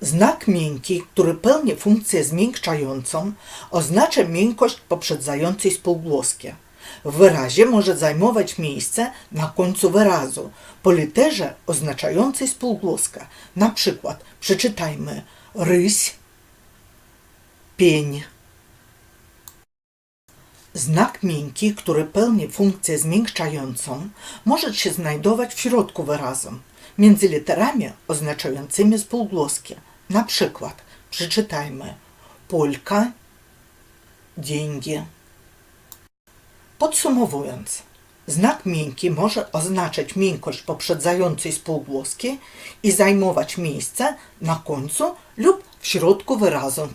Znak miękki, który pełni funkcję zmiękczającą, oznacza miękkość poprzedzającej spółgłoskie. W wyrazie może zajmować miejsce na końcu wyrazu, po literze oznaczającej spółgłoskę. Na przykład przeczytajmy ryś, pień. Znak miękki, który pełni funkcję zmiękczającą, może się znajdować w środku wyrazu, między literami oznaczającymi spółgłoskie. Na przykład przeczytajmy Polka, dzięki. Podsumowując, znak miękki może oznaczać miękkość poprzedzającej spółgłoskie i zajmować miejsce na końcu lub w środku wyrazu.